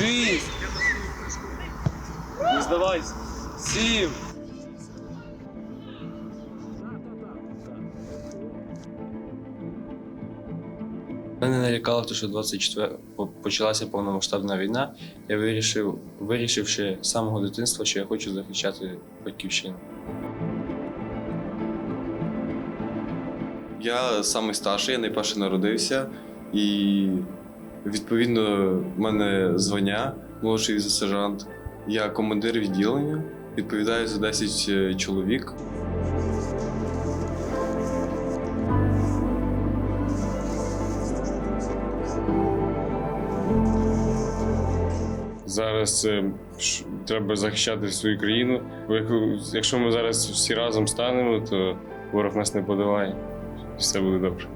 шість. Не здавайся. Сім. Мене налякало, те, що 24 почалася повномасштабна війна. Я вирішив, вирішивши з самого дитинства, що я хочу захищати батьківщину. Я самий старший, я найперше народився, і відповідно мене звання молодший сержант. Я командир відділення, відповідаю за 10 е, чоловік. Зараз е, треба захищати свою країну. Якщо ми зараз всі разом станемо, то ворог нас не подолає. Все буде добре.